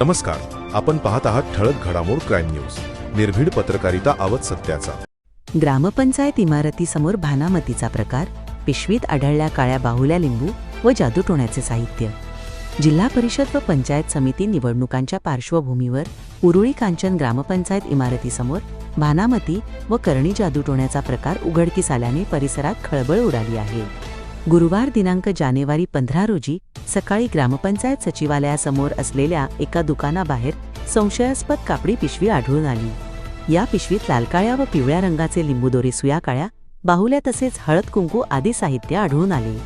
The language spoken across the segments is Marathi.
नमस्कार. आपण पाहत आहात ठळक घडामोड क्राईम न्यूज. निर्भीड पत्रकारिता आवत सत्याचा. ग्रामपंचायत इमारतीसमोर भानामतीचा प्रकार पिशवीत आढळल्या काळ्या बाहुल्या लिंबू व जादूटोण्याचे साहित्य. जिल्हा परिषद व पंचायत समिती निवडणुकांच्या पार्श्वभूमीवर उरुळी कांचन ग्रामपंचायत इमारतीसमोर भानामती व करणी जादूटोण्याचा प्रकार उघडकीस आल्याने परिसरात खळबळ उडाली आहे. गुरुवार दिनांक जानेवारी पंधरा रोजी सकाळी ग्रामपंचायत सचिवालयासमोर असलेल्या एका दुकानाबाहेर संशयास्पद कापडी पिशवी आढळून आली. या पिशवीत लालकाळ्या व पिवळ्या रंगाचे लिंबूदोरे सुया काळ्या बाहुल्या तसेच हळद कुंकू आदी साहित्य आढळून आले.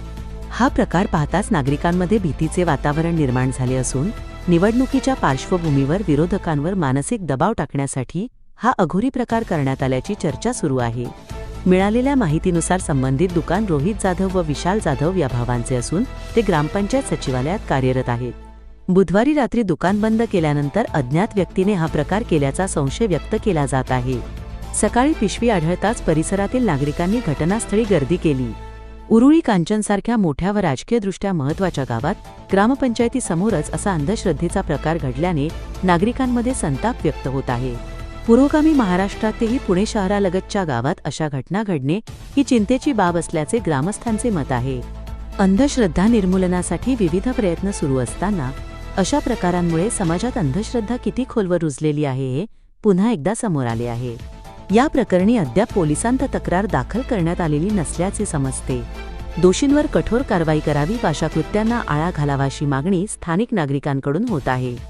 हा प्रकार पाहताच नागरिकांमध्ये भीतीचे वातावरण निर्माण झाले असून निवडणुकीच्या पार्श्वभूमीवर विरोधकांवर मानसिक दबाव टाकण्यासाठी हा अघोरी प्रकार करण्यात आल्याची चर्चा सुरू आहे. मिळालेल्या माहितीनुसार संबंधित दुकान रोहित जाधव व विशाल जाधव या भावांचे असून ते ग्रामपंचायत सचिवालयात कार्यरत आहेत. बुधवारी रात्री दुकान बंद केल्यानंतर अज्ञात व्यक्तीने हा प्रकार केल्याचा संशय व्यक्त केला जात आहे. सकाळी पिशवी आढळताच परिसरातील नागरिकांनी घटनास्थळी गर्दी केली. उरुळी कांचनसारख्या मोठ्या व राजकीयदृष्ट्या महत्त्वाच्या गावात ग्रामपंचायतीसमोरच असा अंधश्रद्धेचा प्रकार घडल्याने नागरिकांमध्ये संताप व्यक्त होत आहे. पुरोगामी महाराष्ट्रातही पुणे शहरालगतच्या गावात अशा घटना घडणे ही चिंतेची बाब असल्याचे ग्रामस्थांचे मत आहे. अंधश्रद्धा निर्मूलनासाठी विविध प्रयत्न सुरू असताना अशा प्रकारांमुळे समाजात अंधश्रद्धा किती खोलवर रुजलेली आहे हे पुन्हा एकदा समोर आले आहे. या प्रकरणी अद्याप पोलिसांत तक्रार दाखल करण्यात आलेली नसल्याचे समजते. दोषींवर कठोर कारवाई करावी व अशा कृत्यांना आळा घालावा अशी मागणी स्थानिक नागरिकांकडून होत आहे.